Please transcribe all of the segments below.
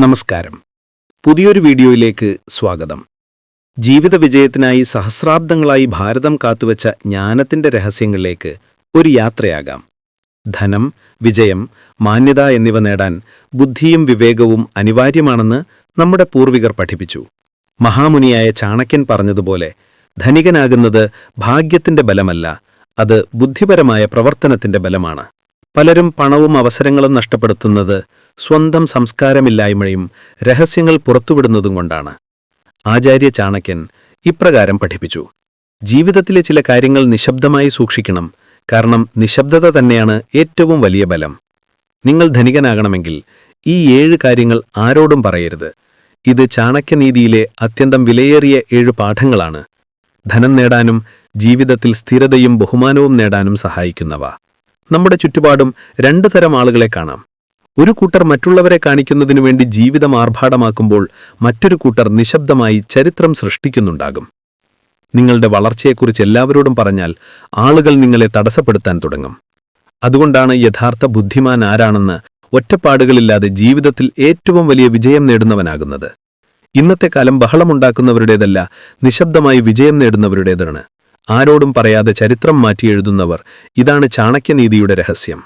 നമസ്കാരം. പുതിയൊരു വീഡിയോയിലേക്ക് സ്വാഗതം. ജീവിത വിജയത്തിനായി സഹസ്രാബ്ദങ്ങളായി ഭാരതം കാത്തുവച്ച ജ്ഞാനത്തിന്റെ രഹസ്യങ്ങളിലേക്ക് ഒരു യാത്രയാകാം. ധനം വിജയം മാന്യത എന്നിവ നേടാൻ ബുദ്ധിയും വിവേകവും അനിവാര്യമാണെന്ന് നമ്മുടെ പൂർവികർ പഠിപ്പിച്ചു. മഹാമുനിയായ ചാണക്യൻ പറഞ്ഞതുപോലെ ധനികനാകുന്നത് ഭാഗ്യത്തിന്റെ ബലമല്ല അത് ബുദ്ധിപരമായ പ്രവർത്തനത്തിന്റെ ബലമാണ്. പലരും പണവും അവസരങ്ങളും നഷ്ടപ്പെടുത്തുന്നത് സ്വന്തം സംസ്കാരമില്ലായ്മയും രഹസ്യങ്ങൾ പുറത്തുവിടുന്നതും കൊണ്ടാണ്. ആചാര്യ ചാണക്യൻ ഇപ്രകാരം പഠിപ്പിച്ചു. ജീവിതത്തിലെ ചില കാര്യങ്ങൾ നിശബ്ദമായി സൂക്ഷിക്കണം. കാരണം നിശബ്ദത തന്നെയാണ് ഏറ്റവും വലിയ ബലം. നിങ്ങൾ ധനികനാകണമെങ്കിൽ ഈ ഏഴ് കാര്യങ്ങൾ ആരോടും പറയരുത്. ഇത് ചാണക്യനീതിയിലെ അത്യന്തം വിലയേറിയ ഏഴ് പാഠങ്ങളാണ്. ധനം നേടാനും ജീവിതത്തിൽ സ്ഥിരതയും ബഹുമാനവും നേടാനും സഹായിക്കുന്നവ. നമ്മുടെ ചുറ്റുപാടും രണ്ടു തരം ആളുകളെ കാണാം. ഒരു കൂട്ടർ മറ്റുള്ളവരെ കാണിക്കുന്നതിനു വേണ്ടി ജീവിതം ആർഭാടമാക്കുമ്പോൾ മറ്റൊരു കൂട്ടർ നിശബ്ദമായി ചരിത്രം സൃഷ്ടിക്കുന്നുണ്ടാകും. നിങ്ങളുടെ വളർച്ചയെക്കുറിച്ച് എല്ലാവരോടും പറഞ്ഞാൽ ആളുകൾ നിങ്ങളെ തടസ്സപ്പെടുത്താൻ തുടങ്ങും. അതുകൊണ്ടാണ് യഥാർത്ഥ ബുദ്ധിമാൻ ആരാണെന്ന് ഒറ്റപ്പാടുകളില്ലാതെ ജീവിതത്തിൽ ഏറ്റവും വലിയ വിജയം നേടുന്നവനാകുന്നത്. ഇന്നത്തെ കാലം ബഹളമുണ്ടാക്കുന്നവരുടേതല്ല നിശബ്ദമായി വിജയം നേടുന്നവരുടേതാണ്. ആരോടും പറയാതെ ചരിത്രം മാറ്റിയെഴുതുന്നവർ ഇതാണ് ചാണക്യനീതിയുടെ രഹസ്യം.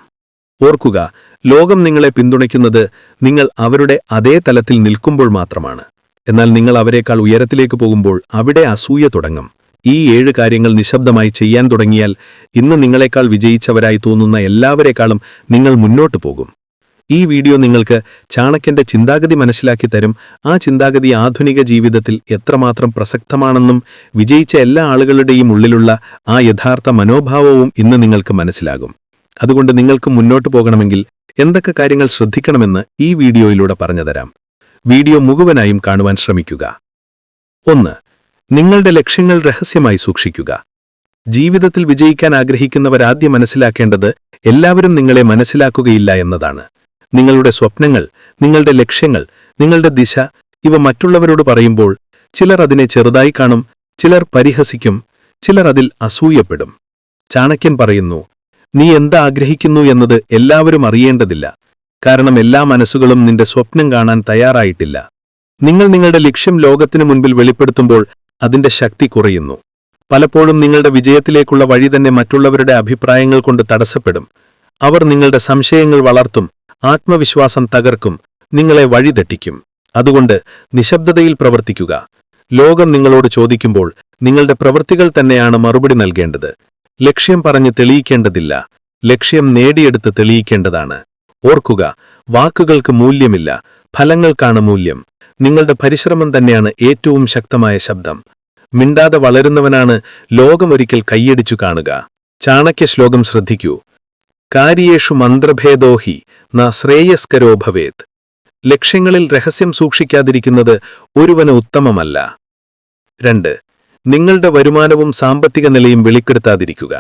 ഓർക്കുക ലോകം നിങ്ങളെ പിന്തുണയ്ക്കുന്നത് നിങ്ങൾ അവരുടെ അതേ തലത്തിൽ നിൽക്കുമ്പോൾ മാത്രമാണ്. എന്നാൽ നിങ്ങൾ അവരെക്കാൾ ഉയരത്തിലേക്ക് പോകുമ്പോൾ അവിടെ അസൂയ തുടങ്ങും. ഈ ഏഴ് കാര്യങ്ങൾ നിശബ്ദമായി ചെയ്യാൻ തുടങ്ങിയാൽ ഇന്ന് നിങ്ങളെക്കാൾ വിജയിച്ചവരായി തോന്നുന്ന എല്ലാവരെക്കാളും നിങ്ങൾ മുന്നോട്ടു പോകും. ഈ വീഡിയോ നിങ്ങൾക്ക് ചാണക്യന്റെ ചിന്താഗതി മനസ്സിലാക്കി തരും. ആ ചിന്താഗതി ആധുനിക ജീവിതത്തിൽ എത്രമാത്രം പ്രസക്തമാണെന്നും വിജയിച്ച എല്ലാ ആളുകളുടെയും ഉള്ളിലുള്ള ആ യഥാർത്ഥ മനോഭാവവും ഇന്ന് നിങ്ങൾക്ക് മനസ്സിലാകും. അതുകൊണ്ട് നിങ്ങൾക്ക് മുന്നോട്ട് പോകണമെങ്കിൽ എന്തൊക്കെ കാര്യങ്ങൾ ശ്രദ്ധിക്കണമെന്ന് ഈ വീഡിയോയിലൂടെ പറഞ്ഞുതരാം. വീഡിയോ മുഴുവനായും കാണുവാൻ ശ്രമിക്കുക. ഒന്ന് നിങ്ങളുടെ ലക്ഷ്യങ്ങൾ രഹസ്യമായി സൂക്ഷിക്കുക. ജീവിതത്തിൽ വിജയിക്കാൻ ആഗ്രഹിക്കുന്നവരാദ്യം മനസ്സിലാക്കേണ്ടത് എല്ലാവരും നിങ്ങളെ മനസ്സിലാക്കുകയില്ല എന്നതാണ്. നിങ്ങളുടെ സ്വപ്നങ്ങൾ നിങ്ങളുടെ ലക്ഷ്യങ്ങൾ നിങ്ങളുടെ ദിശ ഇവ മറ്റുള്ളവരോട് പറയുമ്പോൾ ചിലർ അതിനെ ചെറുതായി കാണും ചിലർ പരിഹസിക്കും ചിലർ അതിൽ അസൂയപ്പെടും. ചാണക്യൻ പറയുന്നു നീ എന്താ ആഗ്രഹിക്കുന്നു എന്നത് എല്ലാവരും അറിയേണ്ടതില്ല. കാരണം എല്ലാ മനസ്സുകളും നിന്റെ സ്വപ്നം കാണാൻ തയ്യാറായിട്ടില്ല. നിങ്ങൾ നിങ്ങളുടെ ലക്ഷ്യം ലോകത്തിനു മുൻപിൽ വെളിപ്പെടുത്തുമ്പോൾ അതിന്റെ ശക്തി കുറയുന്നു. പലപ്പോഴും നിങ്ങളുടെ വിജയത്തിലേക്കുള്ള വഴി തന്നെ മറ്റുള്ളവരുടെ അഭിപ്രായങ്ങൾ കൊണ്ട് തടസ്സപ്പെടും. അവർ നിങ്ങളുടെ സംശയങ്ങൾ വളർത്തും ആത്മവിശ്വാസം തകർക്കും നിങ്ങളെ വഴിതെറ്റിക്കും. അതുകൊണ്ട് നിശബ്ദതയിൽ പ്രവർത്തിക്കുക. ലോകം നിങ്ങളോട് ചോദിക്കുമ്പോൾ നിങ്ങളുടെ പ്രവൃത്തികൾ തന്നെയാണ് മറുപടി നൽകേണ്ടത്. ലക്ഷ്യം പറഞ്ഞ് തെളിയിക്കേണ്ടതില്ല. ലക്ഷ്യം നേടിയെടുത്ത് തെളിയിക്കേണ്ടതാണ്. ഓർക്കുക വാക്കുകൾക്ക് മൂല്യമില്ല ഫലങ്ങൾക്കാണ് മൂല്യം. നിങ്ങളുടെ പരിശ്രമം തന്നെയാണ് ഏറ്റവും ശക്തമായ ശബ്ദം. മിണ്ടാതെ വളരുന്നവനാണ് ലോകമൊരിക്കൽ കൈയടിച്ചു കാണുക. ചാണക്യ ശ്ലോകം ശ്രദ്ധിക്കൂ. കാര്യേഷു മന്ത്രഭേദോഹി ന ശ്രേയസ്കരോ ഭവേത്. ലക്ഷ്യങ്ങളിൽ രഹസ്യം സൂക്ഷിക്കാതിരിക്കുന്നത് ഒരുവന് ഉത്തമമല്ല. രണ്ട് നിങ്ങളുടെ വരുമാനവും സാമ്പത്തിക നിലയും വെളിപ്പെടുത്താതിരിക്കുക.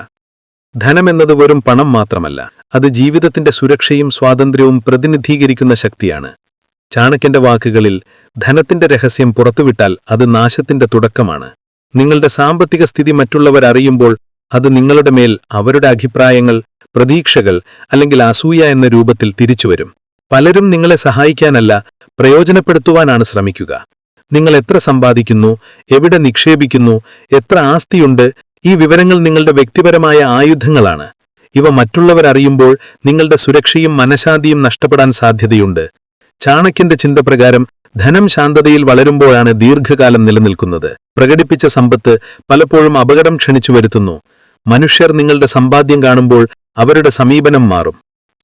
ധനമെന്നത് വെറും പണം മാത്രമല്ല അത് ജീവിതത്തിന്റെ സുരക്ഷയും സ്വാതന്ത്ര്യവും പ്രതിനിധീകരിക്കുന്ന ശക്തിയാണ്. ചാണക്യന്റെ വാക്കുകളിൽ ധനത്തിന്റെ രഹസ്യം പുറത്തുവിട്ടാൽ അത് നാശത്തിന്റെ തുടക്കമാണ്. നിങ്ങളുടെ സാമ്പത്തിക സ്ഥിതി മറ്റുള്ളവർ അറിയുമ്പോൾ അത് നിങ്ങളുടെ മേൽ അവരുടെ അഭിപ്രായങ്ങൾ പ്രതീക്ഷകൾ അല്ലെങ്കിൽ അസൂയ എന്ന രൂപത്തിൽ തിരിച്ചുവരും പലരും നിങ്ങളെ സഹായിക്കാനല്ല പ്രയോജനപ്പെടുത്തുവാനാണ് ശ്രമിക്കുക. നിങ്ങൾ എത്ര സമ്പാദിക്കുന്നു എവിടെ നിക്ഷേപിക്കുന്നു എത്ര ആസ്തിയുണ്ട് ഈ വിവരങ്ങൾ നിങ്ങളുടെ വ്യക്തിപരമായ ആയുധങ്ങളാണ്. ഇവ മറ്റുള്ളവർ അറിയുമ്പോൾ നിങ്ങളുടെ സുരക്ഷയും മനഃശാന്തിയും നഷ്ടപ്പെടാൻ സാധ്യതയുണ്ട്. ചാണക്യന്റെ ചിന്തപ്രകാരം ധനം ശാന്തതയിൽ വളരുമ്പോഴാണ് ദീർഘകാലം നിലനിൽക്കുന്നത്. പ്രകടിപ്പിച്ച സമ്പത്ത് പലപ്പോഴും അപകടം ക്ഷണിച്ചു വരുത്തുന്നു. മനുഷ്യർ നിങ്ങളുടെ സമ്പാദ്യം കാണുമ്പോൾ അവരുടെ സമീപനം മാറും.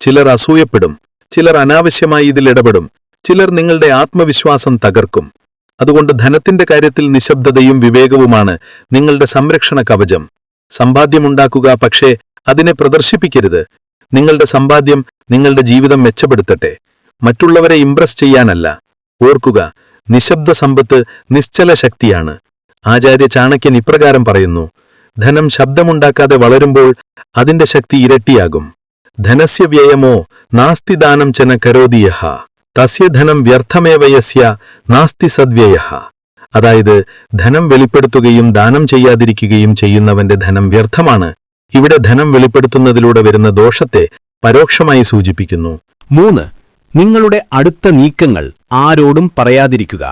ചിലർ അസൂയപ്പെടും. ചിലർ അനാവശ്യമായി ഇതിൽ ഇടപെടും. ചിലർ നിങ്ങളുടെ ആത്മവിശ്വാസം തകർക്കും. അതുകൊണ്ട് ധനത്തിന്റെ കാര്യത്തിൽ നിശബ്ദതയും വിവേകവുമാണ് നിങ്ങളുടെ സംരക്ഷണ കവചം. സമ്പാദ്യമുണ്ടാക്കുക പക്ഷേ അതിനെ പ്രദർശിപ്പിക്കരുത്. നിങ്ങളുടെ സമ്പാദ്യം നിങ്ങളുടെ ജീവിതം മെച്ചപ്പെടുത്തട്ടെ. മറ്റുള്ളവരെ ഇംപ്രസ് ചെയ്യാനല്ല. ഓർക്കുക നിശബ്ദ സമ്പത്ത് നിശ്ചല ശക്തിയാണ്. ആചാര്യ ചാണക്യൻ ഇപ്രകാരം പറയുന്നു ധനം ശബ്ദമുണ്ടാക്കാതെ വളരുമ്പോൾ അതിന്റെ ശക്തി ഇരട്ടിയാകും. ധനസ്യ വ്യയമോ നാസ്തി ദാനം ചന കരോതിയഹ. തസ്യ ധനം വ്യർത്ഥമേവയസ്യ നാസ്തി സദ്വ്യയ അതായത് ധനം വെളിപ്പെടുത്തുകയും ദാനം ചെയ്യാതിരിക്കുകയും ചെയ്യുന്നവന്റെ ധനം വ്യർത്ഥമാണ്. ഇവിടെ ധനം വെളിപ്പെടുത്തുന്നതിലൂടെ വരുന്ന ദോഷത്തെ പരോക്ഷമായി സൂചിപ്പിക്കുന്നു. മൂന്ന്. നിങ്ങളുടെ അടുത്ത നീക്കങ്ങൾ ആരോടും പറയാതിരിക്കുക.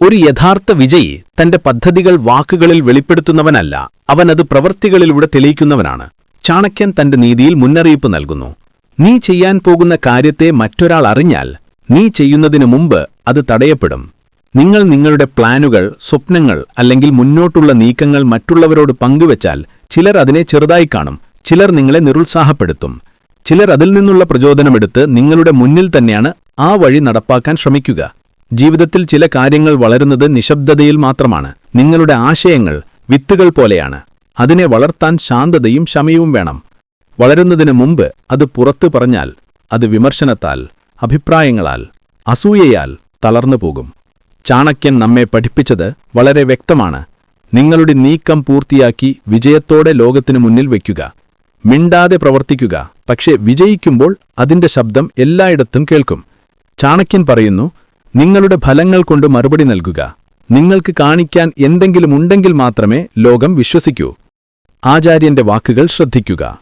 ഒരു യഥാർത്ഥ വിജയി തന്റെ പദ്ധതികൾ വാക്കുകളിൽ വെളിപ്പെടുത്തുന്നവനല്ല അവൻ അത് പ്രവൃത്തികളിലൂടെ തെളിയിക്കുന്നവനാണ്. ചാണക്യൻ തന്റെ നീതിയിൽ മുന്നറിയിപ്പ് നൽകുന്നു. നീ ചെയ്യാൻ പോകുന്ന കാര്യത്തെ മറ്റൊരാൾ അറിഞ്ഞാൽ നീ ചെയ്യുന്നതിനു മുമ്പ് അത് തടയപ്പെടും. നിങ്ങൾ നിങ്ങളുടെ പ്ലാനുകൾ സ്വപ്നങ്ങൾ അല്ലെങ്കിൽ മുന്നോട്ടുള്ള നീക്കങ്ങൾ മറ്റുള്ളവരോട് പങ്കുവച്ചാൽ ചിലർ അതിനെ ചെറുതായി കാണും ചിലർ നിങ്ങളെ നിരുത്സാഹപ്പെടുത്തും. ചിലർ അതിൽ നിന്നുള്ള പ്രചോദനമെടുത്ത് നിങ്ങളുടെ മുന്നിൽ തന്നെയാണ് ആ വഴി നടപ്പാക്കാൻ ശ്രമിക്കുക. ജീവിതത്തിൽ ചില കാര്യങ്ങൾ വളരുന്നത് നിശബ്ദതയിൽ മാത്രമാണ്. നിങ്ങളുടെ ആശയങ്ങൾ വിത്തുകൾ പോലെയാണ്. അതിനെ വളർത്താൻ ശാന്തതയും ക്ഷമയും വേണം. വളരുന്നതിന് മുമ്പ് അത് പുറത്തു പറഞ്ഞാൽ അത് വിമർശനത്താൽ അഭിപ്രായങ്ങളാൽ അസൂയയാൽ തളർന്നു പോകും. ചാണക്യൻ നമ്മെ പഠിപ്പിച്ചത് വളരെ വ്യക്തമാണ്. നിങ്ങളുടെ നീക്കം പൂർത്തിയാക്കി വിജയത്തോടെ ലോകത്തിനു മുന്നിൽ വയ്ക്കുക. മിണ്ടാതെ പ്രവർത്തിക്കുക. പക്ഷേ വിജയിക്കുമ്പോൾ അതിന്റെ ശബ്ദം എല്ലായിടത്തും കേൾക്കും. ചാണക്യൻ പറയുന്നു നിങ്ങളുടെ ഫലങ്ങൾ കൊണ്ട് മറുപടി നൽകുക. നിങ്ങൾക്ക് കാണിക്കാൻ എന്തെങ്കിലും ഉണ്ടെങ്കിൽ മാത്രമേ ലോകം വിശ്വസിക്കൂ. ആചാര്യന്റെ വാക്കുകൾ ശ്രദ്ധിക്കുക.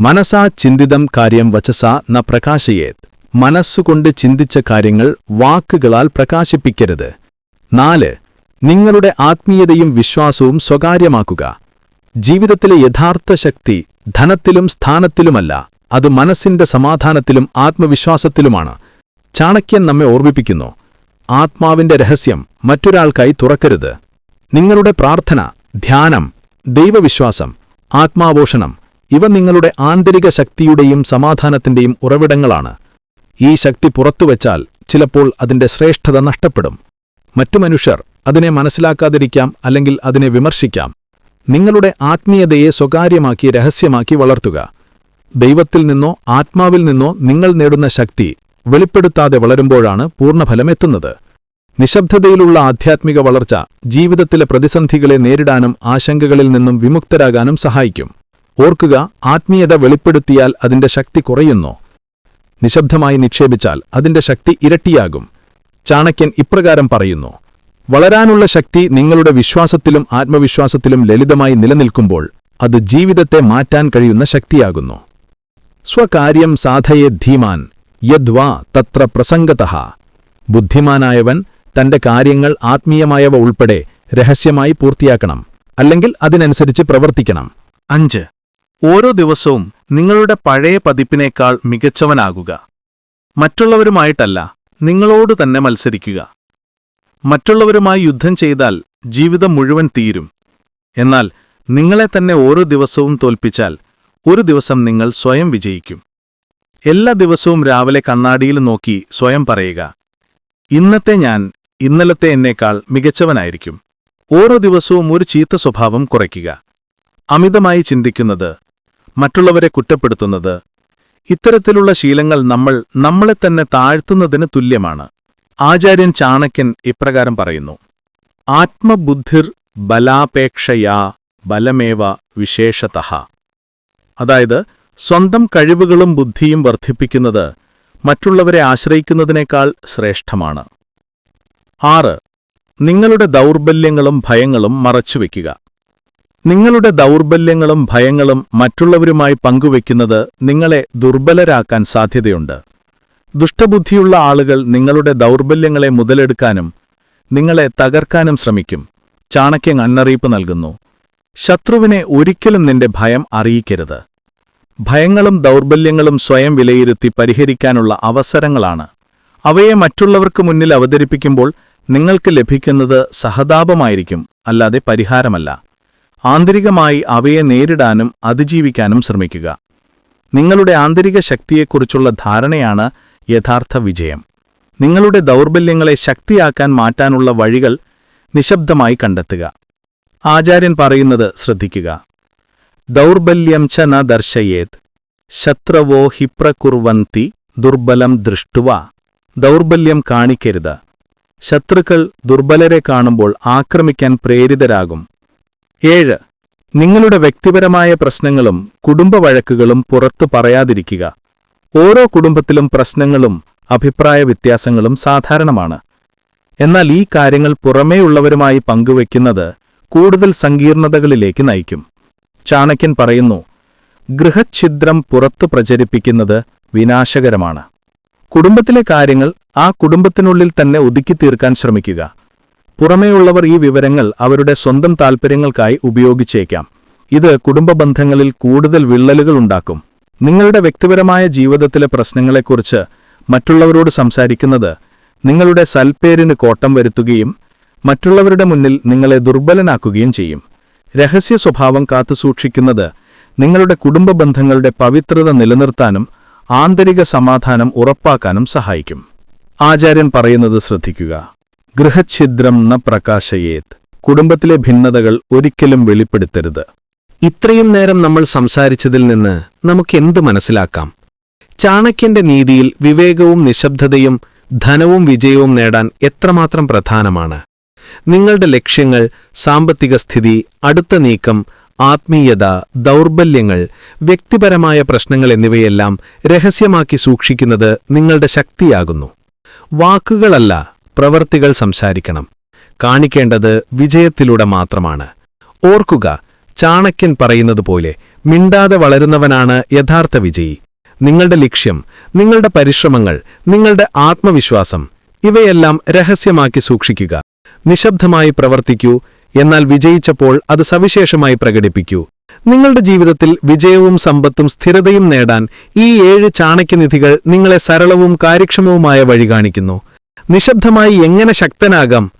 മനസാ ചിന്തിതം കാര്യം വചസ ന പ്രകാശയേത്. മനസ്സുകൊണ്ട് ചിന്തിച്ച കാര്യങ്ങൾ വാക്കുകളാൽ പ്രകാശിപ്പിക്കരുത്. നാല് നിങ്ങളുടെ ആത്മീയതയും വിശ്വാസവും സ്വകാര്യമാക്കുക. ജീവിതത്തിലെ യഥാർത്ഥ ശക്തി ധനത്തിലും സ്ഥാനത്തിലുമല്ല അത് മനസ്സിന്റെ സമാധാനത്തിലും ആത്മവിശ്വാസത്തിലുമാണ്. ചാണക്യൻ നമ്മെ ഓർമ്മിപ്പിക്കുന്നു. ആത്മാവിന്റെ രഹസ്യം മറ്റൊരാൾക്കായി തുറക്കരുത്. നിങ്ങളുടെ പ്രാർത്ഥന ധ്യാനം ദൈവവിശ്വാസം ആത്മാവോഷണം ഇവ നിങ്ങളുടെ ആന്തരിക ശക്തിയുടെയും സമാധാനത്തിന്റെയും ഉറവിടങ്ങളാണ്. ഈ ശക്തി പുറത്തുവച്ചാൽ ചിലപ്പോൾ അതിന്റെ ശ്രേഷ്ഠത നഷ്ടപ്പെടും. മറ്റു മനുഷ്യർ അതിനെ മനസ്സിലാക്കാതിരിക്കാം അല്ലെങ്കിൽ അതിനെ വിമർശിക്കാം. നിങ്ങളുടെ ആത്മീയതയെ സ്വകാര്യമാക്കി രഹസ്യമാക്കി വളർത്തുക. ദൈവത്തിൽ നിന്നോ ആത്മാവിൽ നിന്നോ നിങ്ങൾ നേടുന്ന ശക്തി വെളിപ്പെടുത്താതെ വളരുമ്പോഴാണ് പൂർണഫലമെത്തുന്നത് നിശബ്ദതയിലുള്ള ആധ്യാത്മിക വളർച്ച ജീവിതത്തിലെ പ്രതിസന്ധികളെ നേരിടാനും ആശങ്കകളിൽ നിന്നും വിമുക്തരാകാനും സഹായിക്കും. ഓർക്കുക ആത്മീയത വെളിപ്പെടുത്തിയാൽ അതിന്റെ ശക്തി കുറയുന്നു. നിശബ്ദമായി നിക്ഷേപിച്ചാൽ അതിന്റെ ശക്തി ഇരട്ടിയാകും. ചാണക്യൻ ഇപ്രകാരം പറയുന്നു വളരാനുള്ള ശക്തി നിങ്ങളുടെ വിശ്വാസത്തിലും ആത്മവിശ്വാസത്തിലും ലളിതമായി നിലനിൽക്കുമ്പോൾ അത് ജീവിതത്തെ മാറ്റാൻ കഴിയുന്ന ശക്തിയാകുന്നു. സ്വകാര്യം സാധയെ ധീമാൻ യദ്വാ തത്ര പ്രസംഗത. ബുദ്ധിമാനായവൻ തന്റെ കാര്യങ്ങൾ ആത്മീയമായവ ഉൾപ്പെടെ രഹസ്യമായി പൂർത്തിയാക്കണം അല്ലെങ്കിൽ അതിനനുസരിച്ച് പ്രവർത്തിക്കണം. അഞ്ച്. ഓരോ ദിവസവും നിങ്ങളുടെ പഴയ പതിപ്പിനേക്കാൾ മികച്ചവനാകുക. മറ്റുള്ളവരുമായിട്ടല്ല നിങ്ങളോട് തന്നെ മത്സരിക്കുക. മറ്റുള്ളവരുമായി യുദ്ധം ചെയ്താൽ ജീവിതം മുഴുവൻ തീരും. എന്നാൽ നിങ്ങളെ തന്നെ ഓരോ ദിവസവും തോൽപ്പിച്ചാൽ ഒരു ദിവസം നിങ്ങൾ സ്വയം വിജയിക്കും. എല്ലാ ദിവസവും രാവിലെ കണ്ണാടിയിൽ നോക്കി സ്വയം പറയുക ഇന്നത്തെ ഞാൻ ഇന്നലത്തെ എന്നേക്കാൾ മികച്ചവനായിരിക്കും. ഓരോ ദിവസവും ഒരു ചീത്ത സ്വഭാവം കുറയ്ക്കുക. അമിതമായി ചിന്തിക്കുന്നത് മറ്റുള്ളവരെ കുറ്റപ്പെടുത്തുന്നത് ഇത്തരത്തിലുള്ള ശീലങ്ങൾ നമ്മൾ നമ്മളെ തന്നെ താഴ്ത്തുന്നതിന് തുല്യമാണ്. ആചാര്യൻ ചാണക്യൻ ഇപ്രകാരം പറയുന്നു. ആത്മബുദ്ധിർ ബലാപേക്ഷയാ ബലമേവ വിശേഷത. അതായത് സ്വന്തം കഴിവുകളും ബുദ്ധിയും വർദ്ധിപ്പിക്കുന്നത് മറ്റുള്ളവരെ ആശ്രയിക്കുന്നതിനേക്കാൾ ശ്രേഷ്ഠമാണ്. ആറ്. നിങ്ങളുടെ ദൗർബല്യങ്ങളും ഭയങ്ങളും മറച്ചുവെക്കുക. നിങ്ങളുടെ ദൗർബല്യങ്ങളും ഭയങ്ങളും മറ്റുള്ളവരുമായി പങ്കുവെക്കുന്നത് നിങ്ങളെ ദുർബലരാക്കാൻ സാധ്യതയുണ്ട്. ദുഷ്ടബുദ്ധിയുള്ള ആളുകൾ നിങ്ങളുടെ ദൗർബല്യങ്ങളെ മുതലെടുക്കാനും നിങ്ങളെ തകർക്കാനും ശ്രമിക്കും. ചാണക്യൻ അന്നറിയിപ്പ് നൽകുന്നു. ശത്രുവിനെ ഒരിക്കലും നിന്റെ ഭയം അറിയിക്കരുത്. ഭയങ്ങളും ദൗർബല്യങ്ങളും സ്വയം വിലയിരുത്തി പരിഹരിക്കാനുള്ള അവസരങ്ങളാണ്. അവയെ മറ്റുള്ളവർക്ക് മുന്നിൽ അവതരിപ്പിക്കുമ്പോൾ നിങ്ങൾക്ക് ലഭിക്കുന്നത് സഹതാപമായിരിക്കും അല്ലാതെ പരിഹാരമല്ല. ആന്തരികമായി അവയെ നേരിടാനും അതിജീവിക്കാനും ശ്രമിക്കുക. നിങ്ങളുടെ ആന്തരിക ശക്തിയെക്കുറിച്ചുള്ള ധാരണയാണ് യഥാർത്ഥ വിജയം. നിങ്ങളുടെ ദൗർബല്യങ്ങളെ ശക്തിയാക്കാൻ മാറ്റാനുള്ള വഴികൾ നിശബ്ദമായി കണ്ടെത്തുക. ആചാര്യൻ പറയുന്നത് ശ്രദ്ധിക്കുക. ദൗർബല്യം ച ന ദർശയേത് ശത്രവോ ഹിപ്രകുർവന്തി ദുർബലം ദൃഷ്ടുവ. ദൗർബല്യം കാണിക്കരുത്. ശത്രുക്കൾ ദുർബലരെ കാണുമ്പോൾ ആക്രമിക്കാൻ പ്രേരിതരാകും. ഏഴ്. നിങ്ങളുടെ വ്യക്തിപരമായ പ്രശ്നങ്ങളും കുടുംബവഴക്കുകളും പുറത്തു പറയാതിരിക്കുക. ഓരോ കുടുംബത്തിലും പ്രശ്നങ്ങളും അഭിപ്രായ വ്യത്യാസങ്ങളും സാധാരണമാണ്. എന്നാൽ ഈ കാര്യങ്ങൾ പുറമേയുള്ളവരുമായി പങ്കുവെക്കുന്നത് കൂടുതൽ സങ്കീർണതകളിലേക്ക് നയിക്കും. ചാണക്യൻ പറയുന്നു ഗൃഹഛിദ്രം പുറത്തു പ്രചരിപ്പിക്കുന്നത് വിനാശകരമാണ്. കുടുംബത്തിലെ കാര്യങ്ങൾ ആ കുടുംബത്തിനുള്ളിൽ തന്നെ ഒതുക്കി തീർക്കാൻ ശ്രമിക്കുക. പുറമേയുള്ളവർ ഈ വിവരങ്ങൾ അവരുടെ സ്വന്തം താൽപ്പര്യങ്ങൾക്കായി ഉപയോഗിച്ചേക്കാം. ഇത് കുടുംബ ബന്ധങ്ങളിൽ കൂടുതൽ വിള്ളലുകൾ ഉണ്ടാക്കും. നിങ്ങളുടെ വ്യക്തിപരമായ ജീവിതത്തിലെ പ്രശ്നങ്ങളെക്കുറിച്ച് മറ്റുള്ളവരോട് സംസാരിക്കുന്നത് നിങ്ങളുടെ സൽപ്പേരിന് കോട്ടം വരുത്തുകയും മറ്റുള്ളവരുടെ മുന്നിൽ നിങ്ങളെ ദുർബലനാക്കുകയും ചെയ്യും. രഹസ്യ സ്വഭാവം കാത്തുസൂക്ഷിക്കുന്നത് നിങ്ങളുടെ കുടുംബ ബന്ധങ്ങളുടെ പവിത്രത നിലനിർത്താനും ആന്തരിക സമാധാനം ഉറപ്പാക്കാനും സഹായിക്കും. ആചാര്യൻ പറയുന്നത് ശ്രദ്ധിക്കുക. ഗൃഹഛിദ്രം ന പ്രകാശയേത്. കുടുംബത്തിലെ ഭിന്നതകൾ ഒരിക്കലും വെളിപ്പെടുത്തരുത്. ഇത്രയും നേരം നമ്മൾ സംസാരിച്ചതിൽ നിന്ന് നമുക്കെന്ത് മനസ്സിലാക്കാം? ചാണക്യന്റെ നീതിയിൽ വിവേകവും നിശബ്ദതയും ധനവും വിജയവും നേടാൻ എത്രമാത്രം പ്രധാനമാണ്? നിങ്ങളുടെ ലക്ഷ്യങ്ങൾ സാമ്പത്തിക സ്ഥിതി അടുത്ത നീക്കം ആത്മീയത ദൗർബല്യങ്ങൾ വ്യക്തിപരമായ പ്രശ്നങ്ങൾ എന്നിവയെല്ലാം രഹസ്യമാക്കി സൂക്ഷിക്കുന്നത് നിങ്ങളുടെ ശക്തിയാകുന്നു. വാക്കുകളല്ല പ്രവർത്തികൾ സംസാരിക്കണം. കാണിക്കേണ്ടത് വിജയത്തിലൂടെ മാത്രമാണ്. ഓർക്കുക ചാണക്യൻ പറയുന്നതുപോലെ മിണ്ടാതെ വളരുന്നവനാണ് യഥാർത്ഥ വിജയി. നിങ്ങളുടെ ലക്ഷ്യം നിങ്ങളുടെ പരിശ്രമങ്ങൾ നിങ്ങളുടെ ആത്മവിശ്വാസം ഇവയെല്ലാം രഹസ്യമാക്കി സൂക്ഷിക്കുക. നിശബ്ദമായി പ്രവർത്തിക്കൂ എന്നാൽ വിജയിച്ചപ്പോൾ അത് സവിശേഷമായി പ്രകടിപ്പിക്കൂ. നിങ്ങളുടെ ജീവിതത്തിൽ വിജയവും സമ്പത്തും സ്ഥിരതയും നേടാൻ ഈ ഏഴ് ചാണക്യനിധികൾ നിങ്ങളെ സരളവും കാര്യക്ഷമവുമായ വഴി കാണിക്കുന്നു. നിശബ്ദമായി എങ്ങനെ ശക്തനാകാം?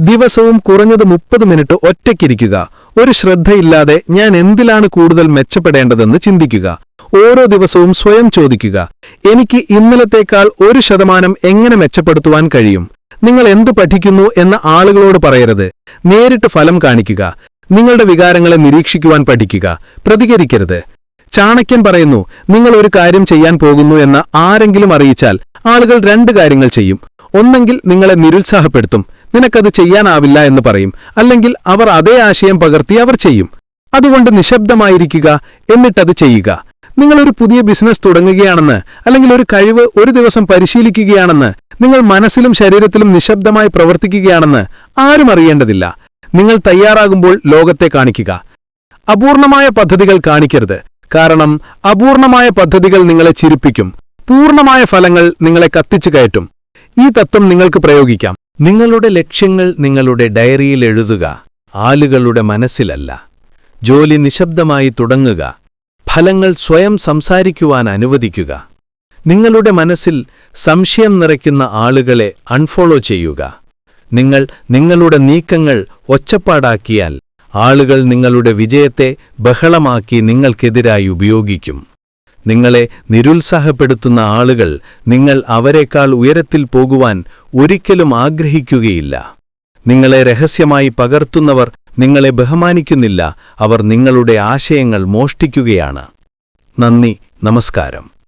ദിവസവും കുറഞ്ഞത് മുപ്പത് മിനിറ്റ് ഒറ്റയ്ക്കിരിക്കുക. ഒരു ശ്രദ്ധയില്ലാതെ ഞാൻ എന്തിലാണ് കൂടുതൽ മെച്ചപ്പെടേണ്ടതെന്ന് ചിന്തിക്കുക. ഓരോ ദിവസവും സ്വയം ചോദിക്കുക. എനിക്ക് ഇന്നലത്തേക്കാൾ ഒരു ശതമാനം എങ്ങനെ മെച്ചപ്പെടുത്തുവാൻ കഴിയും? നിങ്ങൾ എന്ത് പഠിക്കുന്നു എന്ന് ആളുകളോട് പറയരുത്. നേരിട്ട് ഫലം കാണിക്കുക. നിങ്ങളുടെ വികാരങ്ങളെ നിരീക്ഷിക്കുവാൻ പഠിക്കുക. പ്രതികരിക്കരുത്. ചാണക്യൻ പറയുന്നു നിങ്ങൾ ഒരു കാര്യം ചെയ്യാൻ പോകുന്നു എന്ന് ആരെങ്കിലും അറിയിച്ചാൽ ആളുകൾ രണ്ട് കാര്യങ്ങൾ ചെയ്യും. ഒന്നെങ്കിൽ നിങ്ങളെ നിരുത്സാഹപ്പെടുത്തും. നിനക്കത് ചെയ്യാനാവില്ല എന്ന് പറയും. അല്ലെങ്കിൽ അവർ അതേ ആശയം പകർത്തി അവർ ചെയ്യും. അതുകൊണ്ട് നിശബ്ദമായിരിക്കുക. എന്നിട്ടത് ചെയ്യുക. നിങ്ങളൊരു പുതിയ ബിസിനസ് തുടങ്ങുകയാണെന്ന് അല്ലെങ്കിൽ ഒരു കഴിവ് ഒരു ദിവസം പരിശീലിക്കുകയാണെന്ന് നിങ്ങൾ മനസ്സിലും ശരീരത്തിലും നിശബ്ദമായി പ്രവർത്തിക്കുകയാണെന്ന് ആരും അറിയേണ്ടതില്ല. നിങ്ങൾ തയ്യാറാകുമ്പോൾ ലോകത്തെ കാണിക്കുക. അപൂർണമായ പദ്ധതികൾ കാണിക്കരുത്. കാരണം അപൂർണമായ പദ്ധതികൾ നിങ്ങളെ ചിരിപ്പിക്കും. പൂർണമായ ഫലങ്ങൾ നിങ്ങളെ കത്തിച്ചു കയറ്റും. ഈ തത്വം നിങ്ങൾക്ക് പ്രയോഗിക്കാം. നിങ്ങളുടെ ലക്ഷ്യങ്ങൾ നിങ്ങളുടെ ഡയറിയിൽ എഴുതുക. ആളുകളുടെ മനസ്സിലല്ല. ജോലി നിശബ്ദമായി തുടങ്ങുക. ഫലങ്ങൾ സ്വയം സംസാരിക്കുവാൻ അനുവദിക്കുക. നിങ്ങളുടെ മനസ്സിൽ സംശയം നിറയ്ക്കുന്ന ആളുകളെ അൺഫോളോ ചെയ്യുക. നിങ്ങൾ നിങ്ങളുടെ നീക്കങ്ങൾ ഒച്ചപ്പാടാക്കിയാൽ ആളുകൾ നിങ്ങളുടെ വിജയത്തെ ബഹളമാക്കി നിങ്ങൾക്കെതിരായി ഉപയോഗിക്കും. നിങ്ങളെ നിരുത്സാഹപ്പെടുത്തുന്ന ആളുകൾ നിങ്ങൾ അവരെക്കാൾ ഉയരത്തിൽ പോകുവാൻ ഒരിക്കലും ആഗ്രഹിക്കുകയില്ല. നിങ്ങളെ രഹസ്യമായി പകർത്തുന്നവർ നിങ്ങളെ ബഹുമാനിക്കുന്നില്ല അവർ നിങ്ങളുടെ ആശയങ്ങൾ മോഷ്ടിക്കുകയാണ്. നന്ദി നമസ്കാരം.